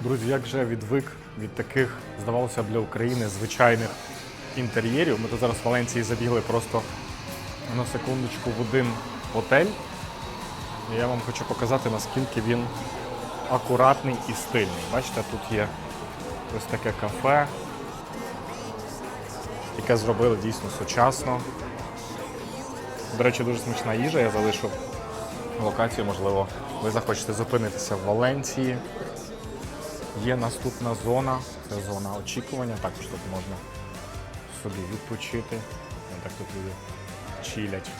Друзі, як же відвик від таких, здавалося б, для України звичайних інтер'єрів. Ми тут зараз в Валенції забігли просто на секундочку в один готель. Я вам хочу показати, наскільки він акуратний і стильний. Бачите, тут є ось таке кафе, яке зробили дійсно сучасно. До речі, дуже смачна їжа. Я залишу локацію, можливо, ви захочете зупинитися в Валенції. Є наступна зона, це зона очікування. Також тут можна собі відпочити. Так тут люди чилять.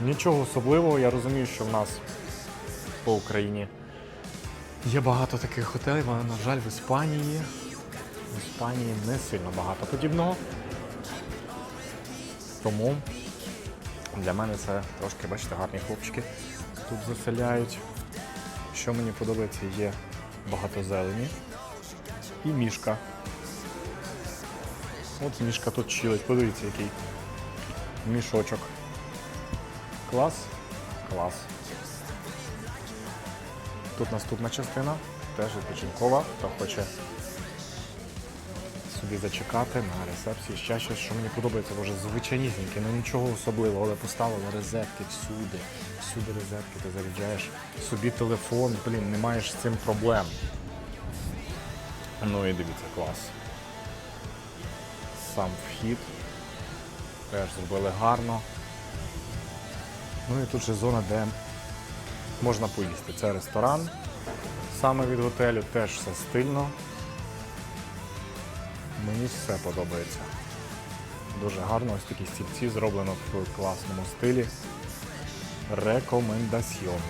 Нічого особливого, я розумію, що в нас по Україні є багато таких готелів, але, на жаль, в Іспанії. В Іспанії не сильно багато подібного. Тому для мене це трошки, бачите, гарні хлопчики тут заселяють. Що мені подобається, є багато зелені і мішка. От мішка тут чилить, подивіться, який мішочок. Клас? Клас. Тут наступна частина, теж відпочинкова, хто хоче собі зачекати на рецепції. Ще щось, що мені подобається, може звичайнісіньке, ну нічого особливого, але поставили розетки всюди. Всюди розетки, ти заряджаєш собі телефон, блін, не маєш з цим проблем. Ну і дивіться, клас. Сам вхід. Теж зробили гарно. Ну і тут же зона, де можна поїсти. Це ресторан саме від готелю, теж все стильно. Мені все подобається. Дуже гарно, ось такі стільці зроблено в класному стилі. Рекомендаціон.